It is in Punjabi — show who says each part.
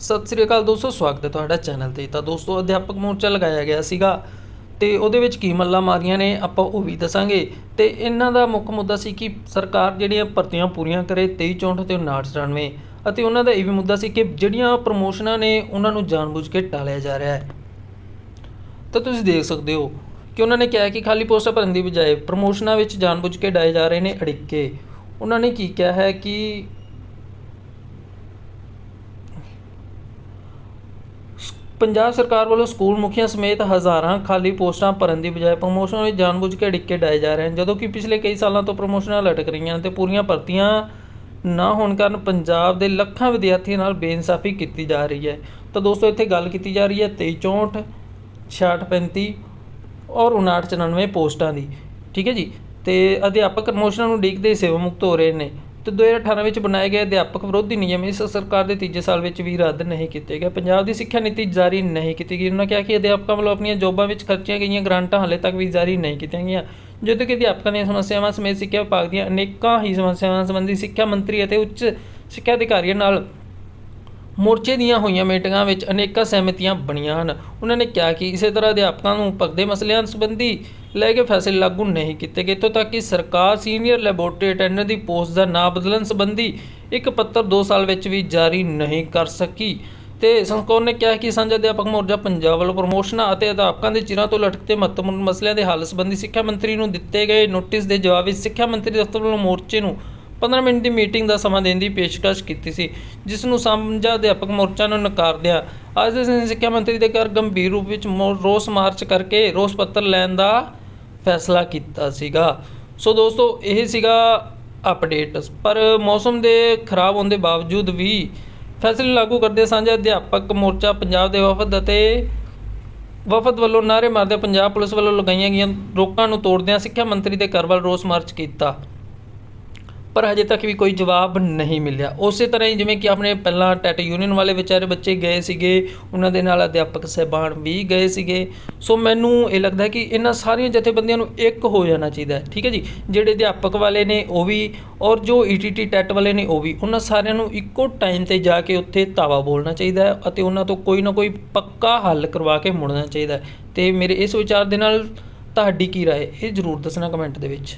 Speaker 1: ਸਤਿ ਸ੍ਰੀ ਅਕਾਲ ਦੋਸਤੋ, ਸਵਾਗਤ ਹੈ ਤੁਹਾਡਾ ਚੈਨਲ ਤੇ। ਤਾਂ ਦੋਸਤੋ, ਅਧਿਆਪਕ ਮੋਰਚਾ ਲਗਾਇਆ ਗਿਆ ਸੀਗਾ ਤੇ ਉਹਦੇ ਵਿੱਚ ਕੀ ਮੱਲਾ ਮਾਰੀਆਂ ਨੇ, ਆਪਾਂ ਉਹ ਵੀ ਦੱਸਾਂਗੇ। ਤੇ ਇਹਨਾਂ ਦਾ ਮੁੱਖ ਮੁੱਦਾ ਸੀ ਕਿ ਸਰਕਾਰ ਜਿਹੜੀਆਂ ਭਰਤੀਆਂ ਪੂਰੀਆਂ ਕਰੇ 2364 ਤੇ 5994 ਅਤੇ ਉਹਨਾਂ ਦਾ ਇਹ ਵੀ ਮੁੱਦਾ ਸੀ ਕਿ ਜਿਹੜੀਆਂ ਪ੍ਰਮੋਸ਼ਨਾਂ ਨੇ, ਉਹਨਾਂ ਨੂੰ ਜਾਣਬੁੱਝ ਕੇ ਟਾਲਿਆ ਜਾ ਰਿਹਾ ਹੈ। ਤਾਂ ਤੁਸੀਂ ਦੇਖ ਸਕਦੇ ਹੋ ਕਿ ਉਹਨਾਂ ਨੇ ਕਿਹਾ ਕਿ ਖਾਲੀ ਪੋਸਟਾਂ ਭਰਨ ਦੀ ਬਜਾਏ ਪ੍ਰਮੋਸ਼ਨਾਂ ਵਿੱਚ ਜਾਣਬੁੱਝ ਕੇ ਡਾਏ ਜਾ ਰਹੇ ਨੇ ਅੜਿੱਕੇ। ਉਹਨਾਂ ਨੇ ਕੀ ਕਿਹਾ ਹੈ ਕਿ ਪੰਜਾਬ ਸਰਕਾਰ ਵੱਲੋਂ ਸਕੂਲ ਮੁਖੀਆਂ ਸਮੇਤ ਹਜ਼ਾਰਾਂ ਖਾਲੀ ਪੋਸਟਾਂ ਭਰਨ ਦੀ ਬਜਾਏ ਪ੍ਰਮੋਸ਼ਨ ਵਿੱਚ ਜਾਣਬੁੱਝ ਕੇ ਡਿੱਕੇ ਡਾਏ ਜਾ ਰਹੇ ਹਨ। ਜਦੋਂ ਕਿ ਪਿਛਲੇ ਕਈ ਸਾਲਾਂ ਤੋਂ ਪ੍ਰਮੋਸ਼ਨਾਂ ਲਟਕ ਰਹੀਆਂ ਹਨ ਤੇ ਪੂਰੀਆਂ ਭਰਤੀਆਂ ਨਾ ਹੋਣ ਕਾਰਨ ਪੰਜਾਬ ਦੇ ਲੱਖਾਂ ਵਿਦਿਆਰਥੀਆਂ ਨਾਲ ਬੇਇਨਸਾਫੀ ਕੀਤੀ ਜਾ ਰਹੀ ਹੈ। ਤਾਂ ਦੋਸਤੋ, ਇੱਥੇ ਗੱਲ ਕੀਤੀ ਜਾ ਰਹੀ ਹੈ 2364 6635 ਔਰ 5994 ਪੋਸਟਾਂ ਦੀ। ਠੀਕ ਹੈ ਜੀ? ਤੇ ਅਧਿਆਪਕ ਪ੍ਰਮੋਸ਼ਨਾਂ ਨੂੰ ਉਡੀਕਦੇ ਸੇਵਾ ਮੁਕਤ ਹੋ ਰਹੇ ਨੇ। ਤੇ 2018 ਵਿੱਚ ਬਣਾਏ ਗਏ ਅਧਿਆਪਕ ਵਿਰੋਧੀ ਨਿਯਮ ਇਸ ਸਰਕਾਰ ਦੇ ਤੀਜੇ ਸਾਲ ਵਿੱਚ ਵੀ ਰੱਦ ਨਹੀਂ ਕੀਤੇ ਗਏ। ਪੰਜਾਬ ਦੀ ਸਿੱਖਿਆ ਨੀਤੀ ਜਾਰੀ ਨਹੀਂ ਕੀਤੀ ਗਈ। ਉਹਨਾਂ ਕਿਹਾ ਕਿ ਅਧਿਆਪਕਾਂ ਵੱਲੋਂ ਆਪਣੀਆਂ ਜੋਬਾਂ ਵਿੱਚ ਖਰਚੀਆਂ ਗਈਆਂ ਗ੍ਰਾਂਟਾਂ ਹਾਲੇ ਤੱਕ ਵੀ ਜਾਰੀ ਨਹੀਂ ਕੀਤੀਆਂ ਗਈਆਂ। ਜਦੋਂ ਕਿ ਅਧਿਆਪਕਾਂ ਦੀਆਂ ਸਮੱਸਿਆਵਾਂ ਸਮੇਤ ਸਿੱਖਿਆ ਵਿਭਾਗ ਦੀਆਂ ਅਨੇਕਾਂ ਹੀ ਸਮੱਸਿਆਵਾਂ ਸੰਬੰਧੀ ਸਿੱਖਿਆ ਮੰਤਰੀ ਅਤੇ ਉੱਚ ਸਿੱਖਿਆ ਅਧਿਕਾਰੀਆਂ ਨਾਲ ਮੋਰਚੇ ਦੀਆਂ ਹੋਈਆਂ ਮੀਟਿੰਗਾਂ ਵਿੱਚ ਅਨੇਕਾਂ ਸਹਿਮਤੀਆਂ ਬਣੀਆਂ ਹਨ। ਉਹਨਾਂ ਨੇ ਕਿਹਾ ਕਿ ਇਸੇ ਤਰ੍ਹਾਂ ਅਧਿਆਪਕਾਂ ਨੂੰ ਭਗਦੇ ਮਸਲਿਆਂ ਸੰਬੰਧੀ ਲੈ ਕੇ ਫੈਸਲੇ ਲਾਗੂ ਨਹੀਂ ਕੀਤੇ ਗਏ। ਇੱਥੋਂ ਤੱਕ ਕਿ ਸਰਕਾਰ ਸੀਨੀਅਰ ਲੈਬੋਰਟਰੀ ਅਟੈਂਡੈਂਟ ਦੀ ਪੋਸਟ ਦਾ ਨਾਂ ਬਦਲਣ ਸੰਬੰਧੀ ਇੱਕ ਪੱਤਰ 2 ਸਾਲ ਵਿੱਚ ਵੀ ਜਾਰੀ ਨਹੀਂ ਕਰ ਸਕੀ। ਤੇ ਸੰਸਕੌਰ ਨੇ ਕਿਹਾ ਕਿ ਸਾਂਝਾ ਅਧਿਆਪਕ ਮੋਰਚਾ ਪੰਜਾਬ ਵੱਲੋਂ ਪ੍ਰਮੋਸ਼ਨਾਂ ਅਤੇ ਅਧਿਆਪਕਾਂ ਦੇ ਚਿਰਾਂ ਤੋਂ ਲਟਕਦੇ ਮਹੱਤਵਪੂਰਨ ਮਸਲਿਆਂ ਦੇ ਹੱਲ ਸੰਬੰਧੀ ਸਿੱਖਿਆ ਮੰਤਰੀ ਨੂੰ ਦਿੱਤੇ ਗਏ ਨੋਟਿਸ ਦੇ ਜਵਾਬ ਵਿੱਚ ਸਿੱਖਿਆ ਮੰਤਰੀ ਦਫ਼ਤਰ ਵੱਲੋਂ ਮੋਰਚੇ ਨੂੰ 15 ਮਿੰਟ ਦੀ ਮੀਟਿੰਗ ਦਾ ਸਮਾਂ ਦੇਣ ਦੀ ਪੇਸ਼ਕਸ਼ ਕੀਤੀ ਸੀ, ਜਿਸ ਨੂੰ ਸਾਂਝਾ ਅਧਿਆਪਕ ਮੋਰਚਾ ਨੂੰ ਨਕਾਰਦਿਆਂ ਅੱਜ ਦੇ ਦਿਨ ਸਿੱਖਿਆ ਮੰਤਰੀ ਦੇ ਘਰ ਗੰਭੀਰ ਰੂਪ ਵਿੱਚ ਮੋ- ਰੋਸ ਮਾਰਚ ਕਰਕੇ ਰੋਸ ਪੱਤਰ ਲੈਣ ਦਾ ਫੈਸਲਾ ਕੀਤਾ ਸੀਗਾ। ਸੋ ਦੋਸਤੋ, ਇਹ ਸੀਗਾ ਅਪਡੇਟ ਪਰ ਮੌਸਮ ਦੇ ਖਰਾਬ ਹੋਣ ਦੇ ਬਾਵਜੂਦ ਵੀ ਫੈਸਲੇ ਲਾਗੂ ਕਰਦੇ ਸਾਂਝਾ ਅਧਿਆਪਕ ਮੋਰਚਾ ਪੰਜਾਬ ਦੇ ਵਫਦ ਅਤੇ ਵਫਦ ਵੱਲੋਂ ਨਾਅਰੇ ਮਾਰਦੇ ਪੰਜਾਬ ਪੁਲਿਸ ਵੱਲੋਂ ਲਗਾਈਆਂ ਗਈਆਂ ਰੋਕਾਂ ਨੂੰ ਤੋੜਦਿਆਂ ਸਿੱਖਿਆ ਮੰਤਰੀ ਦੇ ਘਰ ਵੱਲ ਰੋਸ ਮਾਰਚ ਕੀਤਾ। ਪਰ ਹਜੇ ਤੱਕ ਵੀ ਕੋਈ ਜਵਾਬ ਨਹੀਂ ਮਿਲਿਆ। ਉਸੇ ਤਰ੍ਹਾਂ ਹੀ ਜਿਵੇਂ ਕਿ ਆਪਣੇ ਪਹਿਲਾਂ ਟੈਟ ਯੂਨੀਅਨ ਵਾਲੇ ਵਿਚਾਰੇ ਬੱਚੇ ਗਏ ਸੀਗੇ, ਉਹਨਾਂ ਦੇ ਨਾਲ ਅਧਿਆਪਕ ਸਹਿਬਾਨ ਵੀ ਗਏ ਸੀਗੇ। ਸੋ ਮੈਨੂੰ ਇਹ ਲੱਗਦਾ ਕਿ ਇਹਨਾਂ ਸਾਰੀਆਂ ਜਥੇਬੰਦੀਆਂ ਨੂੰ ਇੱਕ ਹੋ ਜਾਣਾ ਚਾਹੀਦਾ ਠੀਕ ਹੈ ਜੀ? ਜਿਹੜੇ ਅਧਿਆਪਕ ਵਾਲੇ ਨੇ ਉਹ ਵੀ ਔਰ ਜੋ ਈਟੀਟੀ ਟੈਟ ਵਾਲੇ ਨੇ ਉਹ ਵੀ, ਉਹਨਾਂ ਸਾਰਿਆਂ ਨੂੰ ਇੱਕੋ ਟਾਈਮ ਤੇ ਜਾ ਕੇ ਉੱਥੇ ਧਾਵਾ ਬੋਲਣਾ ਚਾਹੀਦਾ ਹੈ ਅਤੇ ਉਹਨਾਂ ਤੋਂ ਕੋਈ ਨਾ ਕੋਈ ਪੱਕਾ ਹੱਲ ਕਰਵਾ ਕੇ ਮੁੜਨਾ ਚਾਹੀਦਾ ਹੈ। ਤੇ ਮੇਰੇ ਇਸ ਵਿਚਾਰ ਦੇ ਨਾਲ ਤੁਹਾਡੀ ਕੀ ਰਾਏ? ਇਹ ਜ਼ਰੂਰ ਦੱਸਣਾ ਕਮੈਂਟ ਦੇ ਵਿੱਚ।